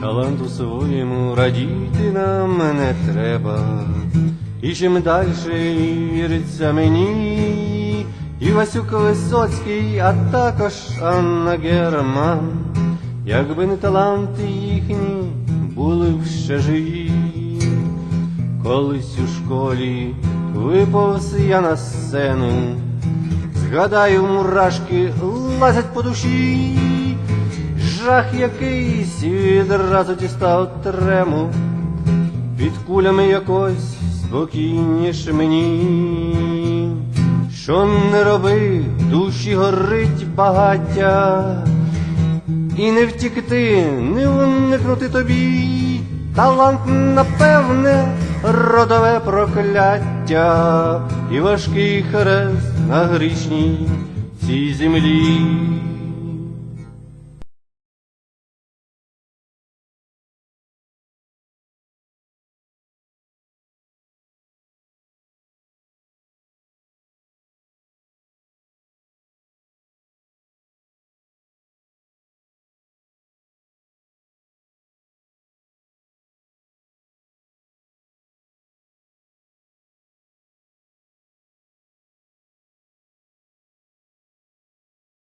таланту своєму радіти нам не треба. І чим дальше віриться мені, і Васюк Висоцький, а також Анна Герман, якби не таланти їхні, були б ще живі. Колись у школі виповз я на сцену, згадаю, мурашки лазять по душі, жах якийсь відразу дістав трему, під кулями якось спокійніше мені, що не роби, душі горить багаття, і не втікти, не уникнути тобі. Талант, напевне, родове прокляття і важкий хрест на грішній цій землі.